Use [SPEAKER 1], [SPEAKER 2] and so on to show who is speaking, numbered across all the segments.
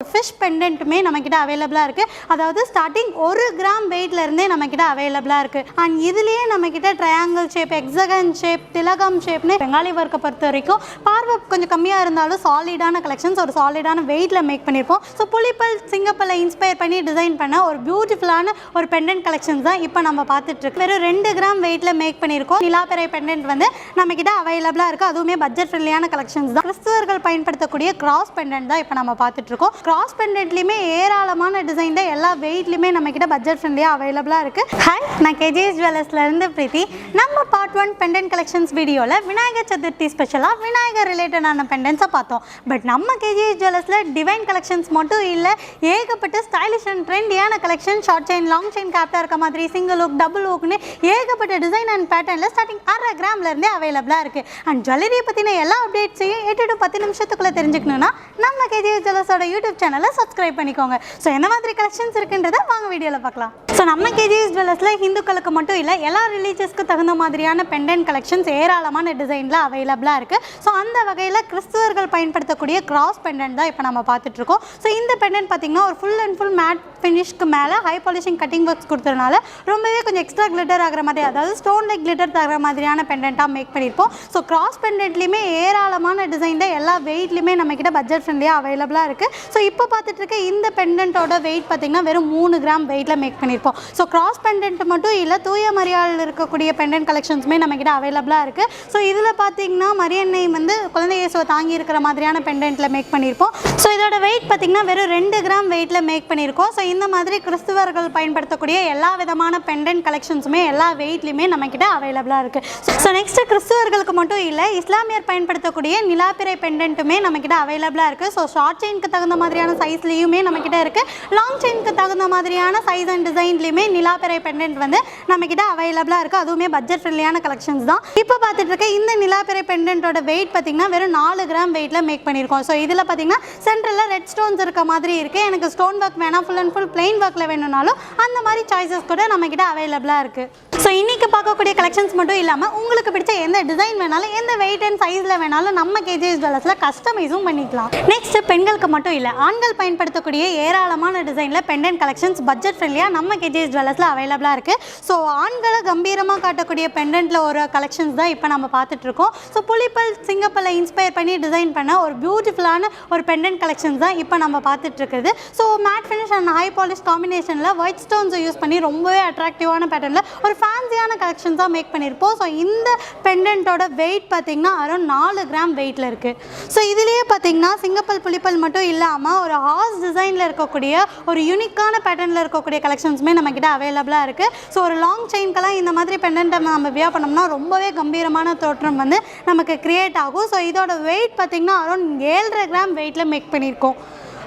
[SPEAKER 1] Fish பெண்டன்ட்டுமே நம்மக்கிட்ட அவைலபிளாக இருக்குது அதாவது ஸ்டார்டிங் ஒரு கிராம் வெயிட்லேருந்தே நம்மக்கிட்ட அவைலபிளாக இருக்குது அண்ட் இதுலேயே நம்மக்கிட்ட ட்ரையாங்கிள் ஷேப் எக்ஸகன் ஷேப் திலகம் ஷேப்னு பெங்காலி ஒர்க்கை பொறுத்த வரைக்கும் பார்வை கொஞ்சம் கம்மியாக இருந்தாலும் சாலிடான கலெக்ஷன்ஸ் ஒரு சாலிடான வெயிட்டில் மேக் பண்ணியிருப்போம் ஸோ புலிப்பல் சிங்கப்பல்ல இன்ஸ்பயர் பண்ணி டிசைன் பண்ண ஒரு பியூட்டிஃபுல்லான ஒரு பெண்டன்ட் கலெக்ஷன்ஸ் தான் இப்போ நம்ம பார்த்துட்ருக்கு வெறும் ரெண்டு கிராம் வெயிட்டில் மேக் பண்ணியிருக்கோம் நிலாப்பெரை பெண்டன்ட் வந்து நம்மக்கிட்ட அவைலபிளாக இருக்குது அதுவுமே பட்ஜெட் ஃப்ரெண்ட்லியான கலெக்ஷன்ஸ் தான். கிறிஸ்துவர்கள் பயன்படுத்தக்கூடிய கிராஸ் பெண்டன்ட் தான் இப்போ நம்ம பார்த்துட்ருக்கோம் கிராஸ் பெண்டன்ட்லையுமே ஏராளமான டிசைன் தான். எல்லா வெயிட்லையுமே நம்மக்கிட்ட பட்ஜெட் ஃப்ரெண்ட்லியாக அவைலபிளாக இருக்குது ஹாய் நான் கேஜிஎஸ் ஜுவல்லர்ஸ்லேருந்து பிரீத்தி. நம்ம பார்ட் ஒன் பெண்டன்ட் கலெக்ஷன்ஸ் வீடியோவில் விநாயகர் சதுர்த்தி ஸ்பெஷலாக விநாயகர் ரிலேட்டடான பெண்டன்ஸை பார்த்தோம். பட் நம்ம கேஜிஎஸ் ஜுவல்லர்ஸில் டிவைன் கலெக்ஷன்ஸ் மட்டும் இல்லை ஏகப்பட்ட stylish and ட்ரெண்டியான collection short chain long chain கேப்டாக இருக்க மாதிரி சிங்கிள் லுக் டபுள் லுக்னு ஏகப்பட்ட டிசைன் அண்ட் பேட்டர்னில் ஸ்டார்டிங் அரை கிராம்லேருந்தே அவைலபிளாக இருக்குது அண்ட் ஜுவல்லரியை பற்றின எல்லா அப்டேட்ஸையும் எட்டு டு பத்து நிமிஷத்துக்குள்ளே தெரிஞ்சுக்கணுன்னா நம்ம கேஜிஎஸ் ஜுவல்லர்ஸோட யூடியூப் சேனலை சப்ஸ்கிரைப் பண்ணிக்கோங்க. ஸோ என்ன மாதிரி கலெக்ஷன்ஸ் இருக்குன்றதை வாங்க வீடியோவில் பார்க்கலாம். ஸோ நம்ம கேஜிஎஸ் ஜுவல்லர்ஸில் ஹிந்துக்களுக்கு மட்டும் இல்லை எல்லா ரிலீஜியஸ்க்கு தகுந்த மாதிரியான பெண்டன்ட் கலெக்ஷன்ஸ் ஏராளமான டிசைனில் அவைலபிளாக இருக்குது ஸோ அந்த வகையில் கிறிஸ்துவர்கள் பயன்படுத்தக்கூடிய கிராஸ் பெண்டன்ட் தான் இப்போ நம்ம பார்த்துட்ருக்கோம் ஸோ இந்த பெண்டன்ட் பார்த்தீங்கன்னா ஒரு ஃபுல் அண்ட் ஃபுல் மேட் ஃபினிஷ்க்கு மேலே ஹை பாலிஷிங் கட்டிங் ஒர்க்ஸ் கொடுத்ததுனால ரொம்பவே கொஞ்சம் எக்ஸ்ட்ரா கிளிட்டர் ஆகிற மாதிரி அதாவது ஸ்டோன் லைக் கிளிட்டர் தகுற மாதிரியான பெண்டண்ட்டாக மேக் பண்ணியிருப்போம். ஸோ கிராஸ் பெண்டன்ட்லேயுமே ஏராளமான டிசைன் தான் எல்லா வெயிட்லையுமே நம்மக்கிட்ட பட்ஜெட் ஃப்ரெண்ட்லியாக அவைலபிளாக இருக்குது ஸோ இப்போ பார்த்துட்டு இருக்க இந்த பெண்டன்ட்டோட வெயிட் பார்த்திங்கன்னா வெறும் மூணு கிராம் வெயிட்டில் மேக் பண்ணியிருப்போம். ஸோ கிராஸ் பெண்டன்ட் மட்டும் இல்லை தூய மரியாதையில் இருக்கக்கூடிய பெண்டன்ட் கலெக்ஷன்ஸுமே நம்மக்கிட்ட அவைலபிளாக இருக்குது ஸோ இதில் பார்த்தீங்கன்னா மரியன்னை வந்து குழந்தை இயேசுவை தாங்கி இருக்கிற மாதிரியான பெண்டன்ட்டில் மேக் பண்ணியிருப்போம். ஸோ இதோட வெயிட் பார்த்திங்கன்னா வெறும் ரெண்டு கிராம் வெயிட்டில் மேக் பண்ணியிருக்கோம். ஸோ இந்த மாதிரி கிறிஸ்துவர்கள் பயன்படுத்தக்கூடிய எல்லா விதமான பெண்டன்ட் கலெக்ஷன்ஸுமே எல்லா வெயிட்லையுமே நம்மக்கிட்ட அவைலபிளாக இருக்குது ஸோ நெக்ஸ்ட் கிறிஸ்துவர்களுக்கு மட்டும் இல்லை இஸ்லாமியர் பயன்படுத்தக்கூடிய நிலாப்பிரை பெண்டன்ட்டுமே நம்மக்கிட்ட அவைலபிளாக இருக்குது ஸோ ஷார்ட் செயினுக்கு தகுந்த மாதிரியான சைஸ்லேயுமே நம்மக்கிட்ட இருக்குது லாங் செயினுக்கு தகுந்த மாதிரியான சைஸ் அண்ட் டிசைன் டிசைன்லையுமே நிலாப்பிரை பெண்டன்ட் வந்து நம்மக்கிட்ட அவைலபிளாக இருக்குது அதுவுமே பட்ஜெட் ஃப்ரெண்ட்லியான கலெக்ஷன்ஸ் தான். இப்போ பார்த்துட்டு இருக்க இந்த நிலாப்பிரை பெண்டன்ட்டோட வெயிட் பார்த்திங்கன்னா வெறும் நாலு கிராம் வெயிட்டில் மேக் பண்ணியிருக்கோம் ஸோ இதில் பார்த்தீங்கன்னா சென்டரில் ரெட் ஸ்டோன்ஸ் இருக்க மாதிரி இருக்குது எனக்கு ஸ்டோன் ஒர்க் வேணாம். ஃபுல் அண்ட் ஃபுல் பிளெயின் ஒர்க்கில் வேணும்னாலும் அந்த மாதிரி சாய்ஸஸ் கூட நம்மக்கிட்ட அவைலபிளாக இருக்குது ஸோ இன்றைக்கி பார்க்கக்கூடிய கலெக்ஷன்ஸ் மட்டும் இல்லாமல் உங்களுக்கு பிடிச்ச எந்த டிசைன் வேணாலும் எந்த வெயிட் அண்ட் சைஸில் வேணாலும் நம்ம கேஜிஎஸ் ஜுவல்லர்ஸில் கஸ்டமைஸும் பண்ணிக்கலாம். நெக்ஸ்ட் பெண்களுக்கு மட்டும் இல்லை ஆண்கள் பயன்படுத்தக்கூடிய ஏராளமான டிசைனில் பெண்டன்ட் கலெக்ஷன்ஸ் பட்ஜெட் ஃப்ரெண்ட்லியாக நம்ம கேஜிஎஸ் ஜுவல்லர்ஸில் அவைலபிளாக இருக்குது ஸோ ஆண்களை கம்பீரமாக காட்டக்கூடிய பெண்டன்ட்டில் ஒரு கலெக்ஷன்ஸ் தான் இப்போ நம்ம பார்த்துட்ருக்கோம். ஸோ புலிப்பல் சிங்கப்பல்ல இன்ஸ்பயர் பண்ணி டிசைன் பண்ண ஒரு பியூட்டிஃபுல்லான ஒரு பெண்டன்ட் கலெக்ஷன்ஸ் தான் இப்போ நம்ம பார்த்துட்ருக்குது. So matte finish and high polish காம்பினேஷனில் ஒயிட் ஸ்டோன்ஸை யூஸ் பண்ணி ரொம்பவே அட்ராக்டிவான பேட்டர்னில் ஒரு ஃபேன்சியான கலெக்ஷன்ஸ் தான் மேக் பண்ணியிருப்போம். ஸோ இந்த பெண்டன்ட்டோட வெயிட் பார்த்தீங்கன்னா அரௌண்ட் நாலு கிராம் வெயிட்டில் இருக்குது ஸோ இதுலேயே பார்த்தீங்கன்னா சிங்கப்பல் புலிப்பல் மட்டும் இல்லாமல் ஒரு ஹார்ஸ் டிசைனில் இருக்கக்கூடிய ஒரு யூனிக்கான பேட்டர்னில் இருக்கக்கூடிய கலெக்ஷன்ஸுமே நம்மக்கிட்ட அவைலபிளாக இருக்குது ஸோ ஒரு லாங் செயின்க்கெல்லாம் இந்த மாதிரி பெண்டன்ட்டை நம்ம வியா பண்ணோம்னா ரொம்பவே கம்பீரமான தோற்றம் வந்து நமக்கு க்ரியேட் ஆகும். ஸோ இதோட வெயிட் பார்த்திங்கன்னா அரௌண்ட் ஏழரை கிராம் வெயிட்டில் மேக் பண்ணியிருக்கோம்.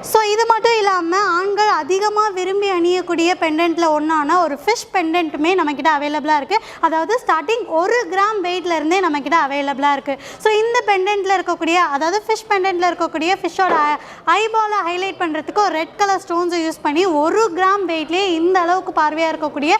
[SPEAKER 1] ஸோ இது மட்டும் இல்லாமல் ஆண்கள் அதிகமாக விரும்பி அணியக்கூடிய பெண்டென்ட்டில் ஒன்றான ஒரு ஃபிஷ் பெண்டென்ட்டுமே நம்மக்கிட்ட அவைலபிளாக இருக்குது அதாவது ஸ்டார்டிங் ஒரு கிராம் வெயிட்லேருந்தே நம்மக்கிட்ட அவைலபிளாக இருக்குது ஸோ இந்த பெண்டென்ட்டில் இருக்கக்கூடிய அதாவது ஃபிஷ் பெண்டன்ட்டில் இருக்கக்கூடிய ஃபிஷ்ஷோட ஐபாலை ஹைலைட் பண்ணுறதுக்கு ஒரு ரெட் கலர் ஸ்டோன்ஸை யூஸ் பண்ணி ஒரு கிராம் வெயிட்லேயே இந்த அளவுக்கு பார்வையாக இருக்கக்கூடிய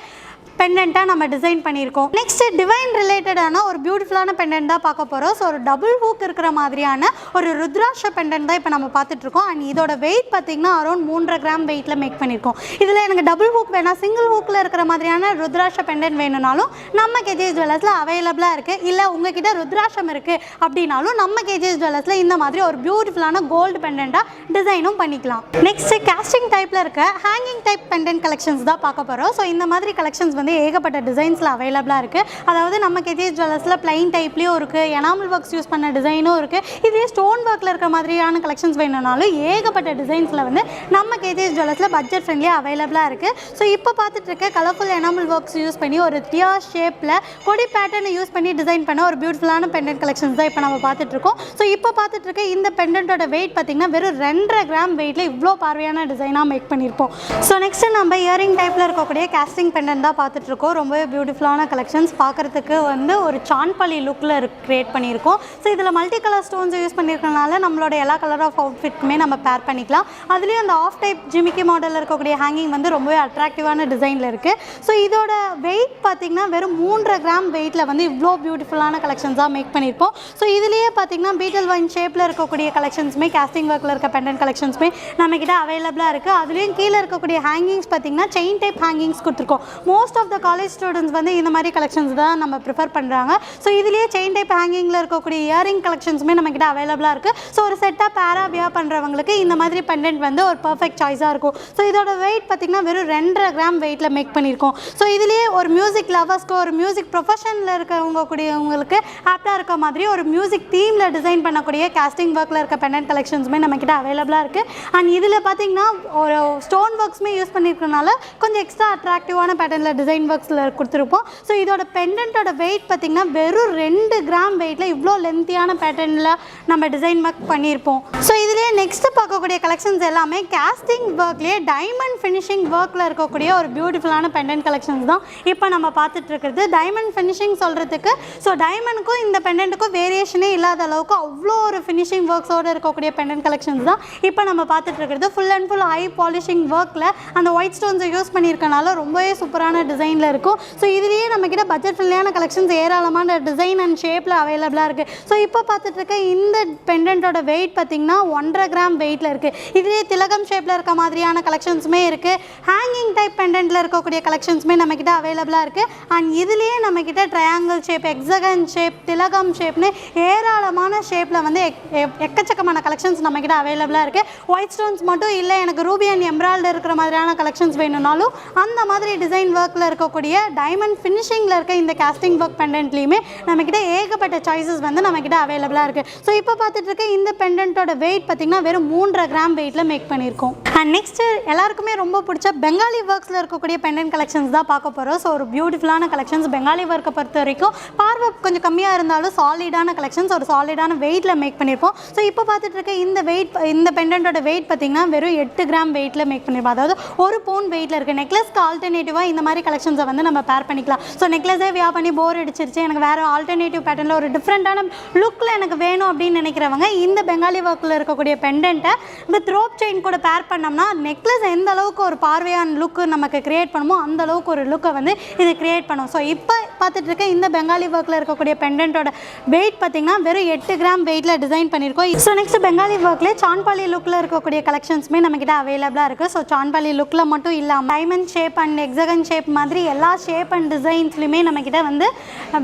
[SPEAKER 1] பெண்டண்ட்டாக நம்ம டிசைன் பண்ணியிருக்கோம். நெக்ஸ்ட் டிவைன் ரிலேட்டடான ஒரு பியூட்டிஃபுல்லான பெண்டன்ட் தான் பார்க்க போகிறோம் ஸோ ஒரு டபுள் ஹூக் இருக்கிற மாதிரியான ஒரு ருத்ராட்ச பெண்டன்ட் தான் இப்போ நம்ம பார்த்துட்ருக்கோம். அண்ட் இதோட வெயிட் பார்த்தீங்கன்னா அரௌண்ட் மூன்றரை கிராம் வெயிட்டில் மேக் பண்ணியிருக்கோம். இதில் எனக்கு டபுள் ஹூக் வேணாம் சிங்கிள் ஹூக்கில் இருக்கிற மாதிரியான ருத்ராட்ச பெண்டன்ட் வேணும்னாலும் நம்ம கேஜிஎஸ் ஜுவல்லர்ஸில் அவைலபிளாக இருக்குது இல்லை உங்ககிட்ட ருத்ராட்சம் இருக்குது அப்படின்னாலும் நம்ம கேஜிஎஸ் ஜுவல்லர்ஸில் இந்த மாதிரி ஒரு பியூட்டிஃபுல்லான கோல்டு பெண்டண்ட்டாக டிசைனும் பண்ணிக்கலாம். நெக்ஸ்ட் கேஸ்டிங் டைப்பில் இருக்க ஹேங்கிங் டைப் பெண்டன்ட் கலெக்ஷன்ஸ் தான் பார்க்க போகிறோம் ஸோ இந்த மாதிரி கலெக்ஷன்ஸ் வந்து ஏகப்பட்ட டிசைன்ஸில் அவைலபிளாக இருக்குது அதாவது நம்ம கேஜிஎஸ் ஜுவல்லர்ஸில் பிளைன் டைப்லேயும் இருக்குது எனாமல் ஒர்க்ஸ் யூஸ் பண்ண டிசைனும் இருக்குது இதே ஸ்டோன் ஒர்க்கில் இருக்கிற மாதிரியான கலெக்ஷன்ஸ் வேணும்னாலும் ஏகப்பட்ட டிசைன்ஸில் வந்து நம்ம கேஜிஎஸ் ஜுவல்லர்ஸில் பட்ஜெட் ஃப்ரெண்ட்லியாக அவைலபிளாக இருக்குது ஸோ இப்போ பார்த்துட்டு இருக்க கலர்ஃபுல் எனாமல் ஒர்க்ஸ் யூஸ் பண்ணி ஒரு தியா ஷேப்பில் கொடி பேட்டர்னை யூஸ் பண்ணி டிசைன் பண்ண ஒரு பியூட்டிஃபுல்லான பெண்டன்ட் கலெக்ஷன்ஸ் தான் இப்போ நம்ம பார்த்துட்ருக்கோம் ஸோ இப்போ பார்த்துட்டு இருக்க இந்த பெண்டன்ட்டோட வெயிட் பார்த்திங்கன்னா வெறும் ரெண்டரை கிராம் வெயிட்டில் இவ்வளோ பார்வையான டிசைனாக மேக் பண்ணியிருப்போம். ஸோ நெக்ஸ்ட் நம்ம இயரிங் டைப்பில் இருக்கக்கூடிய கேஸ்டிங் பெண்டன் தான் பார்த்துட்டு பார்த்துட்ருக்கோம் ரொம்பவே பியூட்டிஃபுல்லான கலெக்ஷன்ஸ் பார்க்குறதுக்கு வந்து ஒரு சான்பள்ளி லுக்கில் க்ரியேட் பண்ணியிருக்கோம். ஸோ இதில் மல்டி கலர் ஸ்டோன்ஸ் யூஸ் பண்ணியிருக்கனால நம்மளோட எல்லா கலர் ஆஃப் அவுட்ஃபிட்டுமே நம்ம பேர் பண்ணிக்கலாம். அதுலேயும் அந்த ஆஃப் டைப் ஜிமிக்கி மாடலில் இருக்கக்கூடிய ஹேங்கிங் வந்து ரொம்பவே அட்ராக்டிவான டிசைனில் இருக்குது ஸோ இதோட வெயிட் பார்த்திங்கன்னா வெறும் மூன்றரை கிராம் வெயிட்டில் வந்து இவ்வளோ பியூட்டிஃபுல்லான கலெக்ஷன்ஸாக மேக் பண்ணியிருப்போம் ஸோ இதுலேயே பார்த்திங்கன்னா பீட்டல் வைன் ஷேப்பில் இருக்கக்கூடிய கலெக்ஷன்ஸுமே கேஸ்டிங் ஒர்க்கில் இருக்க பெண்டன் கலெக்ஷன்ஸுமே நம்மக்கிட்ட அவைலபிளாக இருக்குது அதுலேயும் கீழே இருக்கக்கூடிய ஹேங்கிங்ஸ் பார்த்திங்கன்னா செயின் டைப் ஹேங்கிங்ஸ் கொடுத்துருக்கோம். Most of the college students வந்து இந்த மாதிரி கலெக்ஷன்ஸ் தான் நம்ம ப்ரிஃபர் பண்ணுறாங்க ஸோ இதுலேயே செயின் டைப் ஹேங்கிங்கில் இருக்கக்கூடிய இயரிங் கலெக்ஷன்ஸுமே நம்மக்கிட்ட அவைலபிளாக இருக்குது ஸோ ஒரு செட்டாக பேரா வியர் பண்ணுறவங்களுக்கு இந்த மாதிரி பெண்டன்ட் வந்து ஒரு பர்ஃபெக்ட் சாய்ஸாக இருக்கும். ஸோ இதோட வெயிட் பார்த்திங்கன்னா வெறும் ரெண்டரை கிராம் வெயிட்டில் மேக் பண்ணியிருக்கோம் ஸோ இதுலேயே ஒரு மியூசிக் லவர்ஸ்க்கு ஒரு மியூசிக் ப்ரொஃபஷனில் இருக்கவங்க கூடியவங்களுக்கு ஆப்டாக இருக்க மாதிரி ஒரு மியூசிக் தீமில் டிசைன் பண்ணக்கூடிய கேஸ்டிங் ஒர்க்கில் இருக்க பெண்டன்ட் கலெக்ஷன்ஸுமே நம்மக்கிட்ட அவைலபிளாக இருக்குது அண்ட் இதில் பார்த்திங்கன்னா ஒரு ஸ்டோன் ஒர்க்ஸுமே யூஸ் பண்ணியிருக்கனால கொஞ்சம் எக்ஸ்ட்ரா அட்ராக்டிவான பேட்டர்னில் டிசைன் ஒர்க்ஸில் கொடுத்துருப்போம். ஸோ இதோட பெண்டன்ட்டோட வெயிட் பார்த்திங்கன்னா வெறும் ரெண்டு கிராம் வெயிட்டில் இவ்வளோ லென்த்தியான பேட்டர்னில் நம்ம டிசைன் ஒர்க் பண்ணியிருப்போம். ஸோ இதுலேயே நெக்ஸ்ட்டு பார்க்கக்கூடிய கலெக்ஷன்ஸ் எல்லாமே கேஸ்டிங் ஒர்க்லேயே டைமண்ட் ஃபினிஷிங் ஒர்க்கில் இருக்கக்கூடிய ஒரு பியூட்டிஃபுல்லான பெண்டன்ட் கலெக்ஷன்ஸ் தான் இப்போ நம்ம பார்த்துட்டு இருக்கிறது. டைமண்ட் ஃபினிஷிங் சொல்கிறதுக்கு ஸோ டைமண்டுக்கும் இந்த பெண்டன்ட்டுக்கும் வேரியேஷனே இல்லாத அளவுக்கு அவ்வளோ ஒரு ஃபினிஷிங் ஒர்க்ஸோடு இருக்கக்கூடிய பெண்டன்ட் கலெக்ஷன்ஸ் தான் இப்போ நம்ம பார்த்துட்டு இருக்கிறது. Full and full high polishing ஒர்க்கில் அந்த ஒயிட் ஸ்டோன்ஸை யூஸ் பண்ணியிருக்கனால ரொம்பவே சூப்பரான டிசைனில் இருக்கும். ஸோ இதுலேயே நம்மக்கிட்ட பட்ஜெட் ஃப்ரெண்ட்லியான கலெக்ஷன்ஸ் ஏராளமான டிசைன் அண்ட் ஷேப்பில் அவைலபிளாக இருக்குது ஸோ இப்போ பார்த்துட்டு இருக்க இந்த பெண்டன்ட்டோட வெயிட் பார்த்திங்கன்னா ஒன்றரை கிராம் வெயிட்டில் இருக்குது இதுலேயே திலகம் ஷேப்பில் இருக்க மாதிரியான கலெக்ஷன்ஸுமே இருக்குது ஹேங்கிங் டைப் பெண்டன்ட்டில் இருக்கக்கூடிய கலெக்ஷன்ஸுமே நம்மக்கிட்ட அவைலபிளாக இருக்குது அண்ட் இதுலேயே நம்மக்கிட்ட ட்ரையாங்கிள் ஷேப் எக்ஸகன் ஷேப் திலகம் ஷேப்னு ஏராளமான ஷேப்பில் வந்து எக்- எக்கச்சக்கமான கலெக்ஷன்ஸ் நம்மக்கிட்ட அவைலபிளாக இருக்குது ஒயிட் ஸ்டோன்ஸ் மட்டும் இல்லை எனக்கு ரூபி அண்ட் எம்ராய்டு இருக்கிற மாதிரியான கலெக்ஷன்ஸ் வேணும்னாலும் அந்த மாதிரி டிசைன் ஒர்க்கில் இருக்கக்கூடிய டைமண்ட் ஃபினிஷிங்கில் இருக்க இந்த கேஸ்டிங் ஒர்க் பெண்டன்ட்லேயுமே நம்மக்கிட்ட ஏகப்பட்ட சாய்ஸஸ் வந்து நம்மக்கிட்ட அவைலபிளாக இருக்குது ஸோ இப்போ பார்த்துட்டு இருக்க இந்த பெண்டன்ட்டோட வெயிட் பார்த்திங்கன்னா வெறும் மூன்றரை கிராம் வெயிட்டில் மேக் பண்ணியிருக்கோம். அண்ட் நெக்ஸ்ட்டு எல்லாருக்குமே ரொம்ப பிடிச்ச பெங்காலி ஒர்க்ஸில் இருக்கக்கூடிய பெண்டன்ட் கலெக்ஷன்ஸ் தான் பார்க்க போகிறோம் ஸோ ஒரு பியூட்டிஃபுல்லான கலெக்ஷன்ஸ் பெங்காலி ஒர்க்கை பொறுத்த வரைக்கும் பார்வை கொஞ்சம் கம்மியாக இருந்தாலும் சாலிடான கலெக்ஷன்ஸ் ஒரு சாலிடான வெயிட்டில் மேக் பண்ணியிருப்போம். ஸோ இப்போ பார்த்துட்டு இருக்க இந்த வெயிட் இந்த பெண்டன்ட்டோட வெயிட் பார்த்திங்கன்னா வெறும் எட்டு கிராம் வெயிட்டில் மேக் பண்ணியிருப்போம். அதாவது ஒரு பவுன் வெயிட்டில் இருக்குது நெக்லஸ்க்கு ஆல்டர்னேட்டிவாக இந்த மாதிரி கலெக்ஷன் கலெக்ஷன்ஸை வந்து நம்ம பேர் பண்ணிக்கலாம். ஸோ நெக்லஸே வியா பண்ணி போர் அடிச்சிருச்சு. எனக்கு வேறு ஆல்டர்னேட்டிவ் பேட்டர்னில் ஒரு டிஃப்ரெண்ட்டான லுக்கில் எனக்கு வேணும் அப்படின்னு நினைக்கிறவங்க இந்த பெங்காலி ஒர்க்கில் இருக்கக்கூடிய பெண்டன்ட்டை வித் ரோப் செயின் கூட பேர் பண்ணோம்னா நெக்லஸ் எந்த அளவுக்கு ஒரு பார்வையான லுக்கு நமக்கு கிரியேட் பண்ணுமோ அந்த அளவுக்கு ஒரு லுக்கை வந்து இது கிரியேட் பண்ணும். ஸோ இப்போ பார்த்துட்டு இருக்க இந்த பெங்காலி ஒர்க்கில் இருக்கக்கூடிய பெண்டன்ட்டோட வெயிட் பார்த்தீங்கன்னா வெறும் எட்டு கிராம் வெயிட்டில் டிசைன் பண்ணியிருக்கோம். ஸோ நெக்ஸ்ட் பெங்காலி ஒர்க்கில் சான்பாலி லுக்கில் இருக்கக்கூடிய கலெக்ஷன்ஸுமே நம்மக்கிட்ட அவைலபிளாக இருக்குது ஸோ சான்பாலி லுக்கில் மட்டும் இல்லாமல் diamond shape and hexagon shape மாதிரி எல்லா ஷேப் அண்ட் டிசைன்ஸ்லையுமே நம்மக்கிட்ட வந்து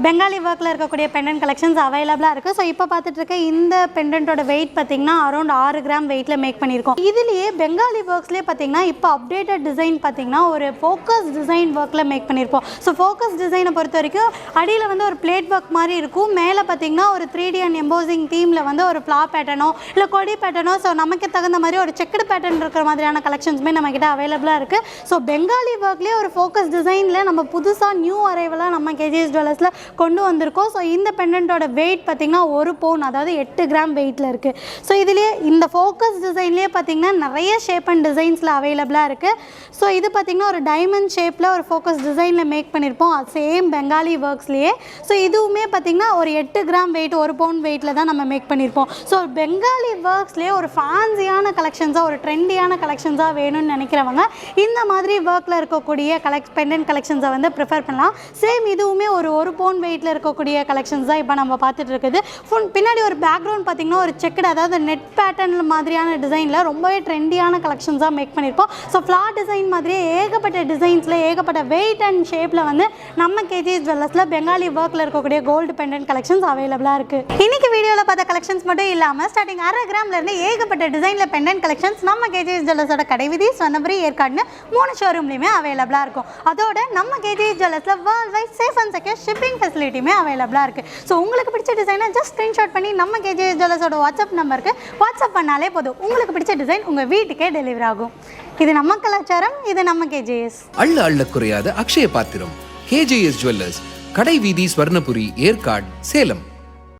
[SPEAKER 1] பெங்காலி ஒர்க்கில் இருக்கக்கூடிய பெண்டன்ட் கலெக்ஷன்ஸ் அவைலபிளாக இருக்குது ஸோ இப்போ பார்த்துட்டு இருக்க இந்த பெண்டன்ட்டோட வெயிட் பார்த்தீங்கன்னா அரௌண்ட் ஆறு கிராம் வெயிட்டில் மேக் பண்ணியிருக்கோம். இதுலேயே பெங்காலி ஒர்க்ஸ்லேயே பார்த்தீங்கன்னா இப்போ அப்டேட்டட் டிசைன் பார்த்தீங்கன்னா ஒரு ஃபோக்கஸ் டிசைன் ஒர்க்கில் மேக் பண்ணியிருப்போம் ஸோ ஃபோக்கஸ் டிசைனை பொறுத்த வரைக்கும் அடியில் வந்து ஒரு பிளேட் ஒர்க் மாதிரி இருக்கும். மேலே பார்த்தீங்கன்னா ஒரு த்ரீ டி அண்ட் எம்போசிங் தீமில் வந்து ஒரு ஃப்ளா பேட்டர்னோ இல்லை கொடி பேட்டர்னோ ஸோ நமக்கு தகுந்த மாதிரி ஒரு செக்குடு பேட்டர்ன் இருக்கிற மாதிரியான கலெக்ஷன்ஸுமே நம்மக்கிட்ட அவைலபிளாக இருக்குது ஸோ பெங்காலி ஒர்க்லேயே ஒரு ஃபோக்கஸ் டிசைனில் நம்ம புதுசாக நியூ அரைவலாக நம்ம கேஜிஎஸ் ஜுவல்லர்ஸில் கொண்டு வந்திருக்கோம். ஸோ இந்த பெண்டன்ட்டோட வெயிட் பார்த்திங்கன்னா ஒரு பவுன் அதாவது எட்டு கிராம் வெயிட்டில் இருக்குது ஸோ இதுலேயே இந்த ஃபோக்கஸ் டிசைன்லேயே பார்த்திங்கன்னா நிறைய ஷேப் அண்ட் டிசைன்ஸில் அவைலபிளாக இருக்குது ஸோ இது பார்த்திங்கன்னா ஒரு டைமண்ட் ஷேப்பில் ஒரு ஃபோக்கஸ் டிசைனில் மேக் பண்ணியிருப்போம் அது சேம் பெங்காலி ஒர்க்ஸ்லேயே ஸோ இதுவுமே பார்த்திங்கன்னா ஒரு எட்டு கிராம் வெயிட் ஒரு பவுன் வெயிட்டில் தான் நம்ம மேக் பண்ணியிருப்போம் ஸோ பெங்காலி ஒர்க்ஸ்லேயே ஒரு ஃபேன்சியான கலெக்ஷன்ஸாக ஒரு ட்ரெண்டியான கலெக்ஷன்ஸாக வேணும்னு நினைக்கிறவங்க இந்த மாதிரி ஒர்க்கில் இருக்கக்கூடிய கலெக்ட் பெண்டன்ட் கலெக்ஷன்ஸை வந்து ப்ரிஃபர் பண்ணலாம். சேம் இதுவுமே ஒரு ஒரு பவுன் வெயிட்டில் இருக்கக்கூடிய கலெக்ஷன்ஸ் தான் இப்போ நம்ம பார்த்துட்டு இருக்குது. ஃபுல் பின்னாடி ஒரு பேக்ரவுண்ட் பார்த்திங்கன்னா ஒரு செக்குடு அதாவது நெட் பேட்டர்ன் மாதிரியான டிசைனில் ரொம்பவே ட்ரெண்டியான கலெக்ஷன்ஸாக மேக் பண்ணியிருப்போம் ஸோ ஃப்ளார் டிசைன் மாதிரியே ஏகப்பட்ட டிசைன்ஸில் ஏகப்பட்ட வெயிட் அண்ட் ஷேப்பில் வந்து நம்ம கேஜிஎஸ் ஜுவல்லர்ஸில் பெங்காலி ஒர்க்கில் இருக்கக்கூடிய கோல்டு பெண்டன்ட் கலெக்ஷன்ஸ் அவைலபிளாக இருக்குது இன்றைக்கி வீடியோவில் பார்த்த கலெக்ஷன்ஸ் மட்டும் இல்லாமல் ஸ்டார்டிங் அரை கிராம்லேருந்து ஏகப்பட்ட டிசைனில் பெண்டன்ட் கலெக்ஷன்ஸ் நம்ம கேஜிஎஸ் ஜுவல்லர்ஸோட கடைவிதி சொன்னபுரி ஏற்காடுன்னு மூணு ஷோரூம்லையுமே அவைலபிளாக இருக்கும். அதோட நம்ம KGS ஜுவல்லர்ஸில் world wise safe and secure shipping ஃபெசிலிட்டியுமே அவைலபிளாக இருக்குது ஸோ உங்களுக்கு பிடிச்ச டிசைனை ஜஸ்ட் ஸ்க்ரீன்ஷாட் பண்ணி நம்ம கேஜிஎஸ் ஜுவல்லர்ஸோட வாட்ஸ்அப் நம்பருக்கு வாட்ஸ்அப் பண்ணாலே போதும். உங்களுக்கு பிடிச்ச டிசைன் உங்கள் வீட்டுக்கே டெலிவரி ஆகும். இது நம்ம கலாச்சாரம் இது நம்ம கேஜிஎஸ்
[SPEAKER 2] அள்ள அள்ள குறையாத அக்ஷய பாத்திரம். கேஜேஎஸ் ஜுவல்லர்ஸ் கடை வீதி ஸ்வர்ணபுரி ஏற்காடு சேலம்.